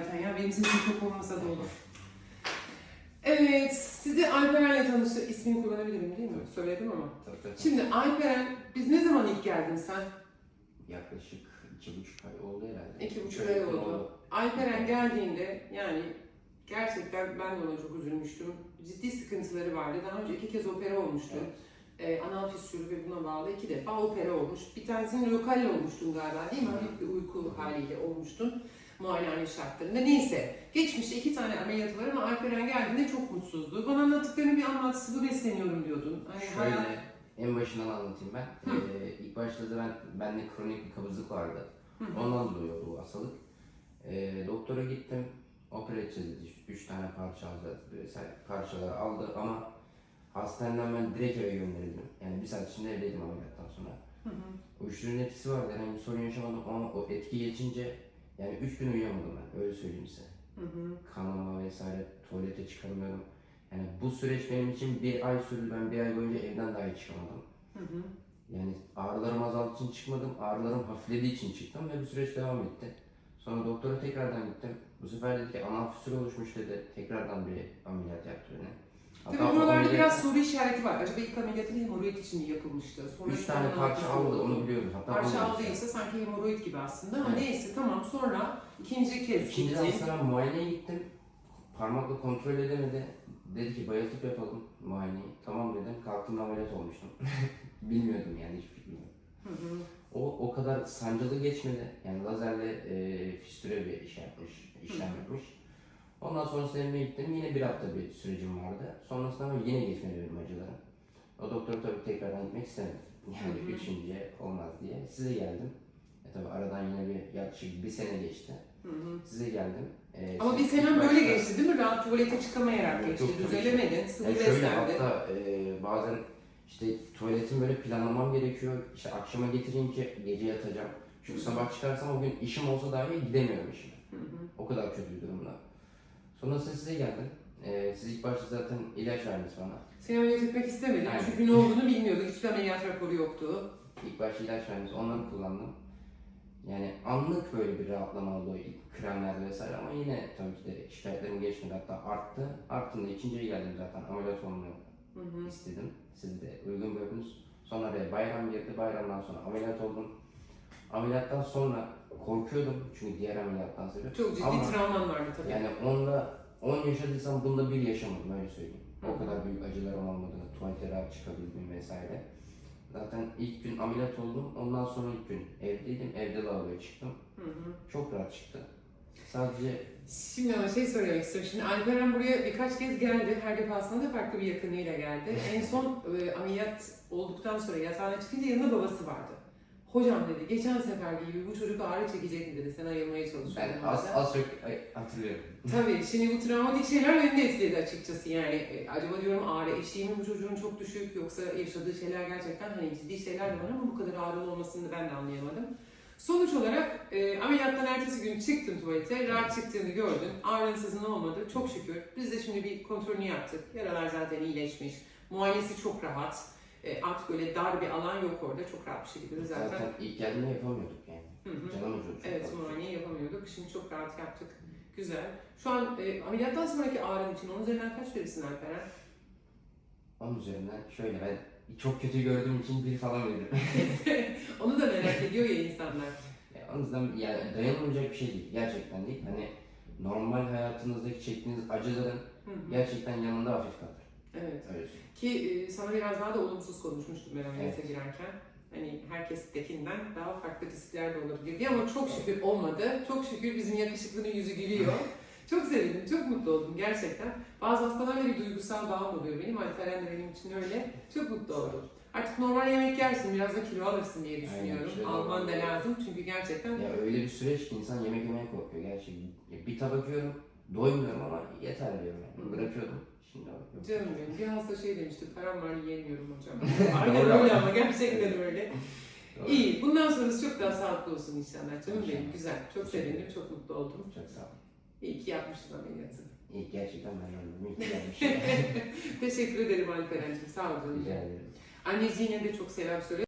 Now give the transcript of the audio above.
zaten ya. Benim sesim çok olmasa da olur. Evet, sizi Alperen'le tanıştı. İsmini kullanabilirim değil mi? Söyledim ama. Tabii tabii. Şimdi Alperen, biz ne zaman ilk geldin sen? Yaklaşık iki buçuk ay oldu herhalde. İki buçuk ay yakın oldu. Alperen geldiğinde yani gerçekten ben de ona çok üzülmüştüm. Ciddi sıkıntıları vardı. Daha önce iki kez opera olmuştu. Evet. Ee, anal fistülü ve buna bağlı iki defa opera olmuş. Bir tanesini lokalle olmuştun galiba değil mi? Hafif bir uyku haliyle olmuştun. Muayenehane şartlarında. Neyse. Geçmişte iki tane ameliyatı var ama Alperen geldiğinde çok mutsuzdu. Bana anlattıklarını bir anlat. Sıvı besleniyorum diyordun. Hani Şöyle hayat- en başından anlatayım ben. Hı. Ee, ilk başta da ben bende kronik bir kabızlık vardı. Hı. Ondan dolayı bu hastalık. Ee, doktora gittim. Opera edeceğiz dedi. Üç tane parça vesaire parçalar aldı ama hastaneden ben direkt eve gönderildim. Yani bir saat içinde evdeydim ameliyattan sonra. Hı hı. Uyuşturucunun etkisi vardı. Herhangi bir sorun yaşamadım ama o etki geçince yani üç gün uyuyamadım ben. Öyle söyleyeyim size. Hı hı. kanama vesaire tuvalete çıkamıyorum. Yani bu süreç benim için bir ay sürdü. Ben bir ay boyunca evden dahi çıkamadım. Hı hı. Yani ağrılarım azaldığı için çıkmadım. Ağrılarım hafiflediği için çıktım ve bu süreç devam etti. Sonra doktora tekrardan gittim. Bu sefer dedi ki anal fistül oluşmuş dedi. Tekrardan bir ameliyat yaptı beni. Tabii o buralarda ameliyat- biraz soru işareti var. Acaba ilk ameliyatı hemoroid için mi yapılmıştı? Sonra Üç tane parça aldı oldu. onu biliyoruz. Hatta Parça da aldıysa sanki hemoroid gibi aslında ama Evet. neyse tamam sonra ikinci kez İkinci gitti. hastaneye muayeneye gittim. Parmakla kontrol edemedi. Dedi ki bayıltıp yapalım muayeneyi. Tamam dedim. Kalktım ameliyat olmuştum. Bilmiyordum yani fikrim yok. Hı hı. O o kadar sancılı geçmedi. Yani lazerle e, fistüre bir iş yapmış, işlem yapmış. Ondan sonrasında evime gittim. Yine bir hafta bir sürecim vardı. Sonrasında ama yine geçmedi benim acılarım. O doktor tabii tekrardan gitmek istemedi. Yani Hı hı. üçüncüye olmaz diye. Size geldim. E tabii aradan yine bir yaklaşık bir sene geçti. Size geldim. E, Ama bir senem ilk böyle geçti değil mi? Rahat tuvalete çıkamayarak geçti. tabii ki. Düzelemedin, sıvı Yani şöyle beslendi. hatta e, bazen işte tuvaletim böyle planlamam gerekiyor. İşte akşama getireyim ki gece yatacağım. Çünkü sabah çıkarsam o gün işim olsa dahi gidemiyorum işime. Hı hı. O kadar kötü bir durumda. Sonrasında size geldim. E, siz ilk başta zaten ilaç verdiniz bana. Seni ameliyat etmek istemedin Aynen. çünkü ne olduğunu bilmiyorduk. Hiçbir ameliyat raporu yoktu. İlk başta ilaç verdiniz. Onları kullandım. Yani anlık böyle bir rahatlama oldu ilk kremlerde vesaire ama yine tabii ki de şikayetlerim geçmedi hatta arttı. Arttığında ikinciye geldim zaten ameliyat olmayı Hı hı. istedim. Siz de uygun gördünüz. Sonra bayram girdi. Bayramdan sonra ameliyat oldum. Ameliyattan sonra korkuyordum çünkü diğer ameliyattan sonra. Çok ciddi Ama travman vardı tabii. yani onunla 10 yaşadıysam bunda bir yaşamadım öyle söyleyeyim. Hı. O kadar büyük acılarım olmadığını, tuvalete rahat çıkabildim vesaire. Zaten ilk gün ameliyat oldum. Ondan sonra ilk gün evdeydim. Evde lavaboya çıktım. Hı hı. Çok rahat çıktı. Sadece Şimdi ama şey söylemek istiyorum. Şimdi Alperen buraya birkaç kez geldi. Her defasında da farklı bir yakınıyla geldi. En son e, ameliyat olduktan sonra yatağına çıkınca yanında babası vardı. Hocam dedi, geçen seferki gibi bu çocuk ağrı çekecek mi dedi. Sen ayırmaya ben çalışıyordun. az, bazen. az çok hatırlıyorum. Tabii şimdi bu travmatik şeyler beni de etkiledi açıkçası yani. E, acaba diyorum ağrı eşiği mi bu çocuğun çok düşük yoksa yaşadığı şeyler gerçekten hani ciddi şeyler de var ama bu kadar ağrılı olmasını ben de anlayamadım. Sonuç olarak e, ameliyattan ertesi gün çıktın tuvalete, rahat çıktığını gördün, ağrınsızın olmadı çok şükür. Biz de şimdi bir kontrolünü yaptık, yaralar zaten iyileşmiş, muayenesi çok rahat. E, artık öyle dar bir alan yok orada, çok rahat bir şekilde zaten. Zaten ilk geldiğinde yapamıyorduk yani. Hı hı. Evet, fazla. muayene yapamıyorduk. Şimdi çok rahat yaptık. Güzel. Şu an e, ameliyattan sonraki ağrın için onun üzerinden kaç verirsin Alperen? Onun üzerinden şöyle ben çok kötü gördüğüm için bir falan veririm. Onu da merak ediyor ya insanlar. Ya, o yüzden yani dayanılmayacak bir şey değil. Gerçekten değil. Hani normal hayatınızdaki çektiğiniz acıların Hı hı. gerçekten yanında hafif kalır. Evet. Söyleyeyim. Ki e, sana biraz daha da olumsuz konuşmuştum ben ameliyata girerken. Hani herkestekinden daha farklı riskler de olabilir diye ama çok şükür olmadı. Çok şükür bizim yakışıklının yüzü gülüyor. Çok sevindim, çok mutlu oldum gerçekten. Bazı hastalarla bir duygusal bağım oluyor benim. Alperen de benim için öyle. Çok mutlu oldum. Artık normal yemek yersin, biraz da kilo alırsın diye düşünüyorum. kilo Alman da lazım çünkü gerçekten Ya öyle bir süreç ki insan yemek yemeye korkuyor gerçekten. Bir tabak yiyorum, doymuyorum ama yeter diyorum yani. Bırakıyordum. Şimdi yok. Canım benim. Bir hasta şey demişti, param var yiyemiyorum hocam. Aynen öyle ama. gerçekten öyle. Doğru. İyi. Bundan sonrası çok daha sağlıklı olsun inşallah. Canım benim. Güzel. Çok sevindim. Çok mutlu oldum. Çok sağ olun. İyi ki yapmışsın ameliyatı. İyi gerçekten ben öldüm. İyi ki. Teşekkür ederim Alperen'cim. Sağ ol canım. Rica ederim. Anneciğine de çok selam söyle.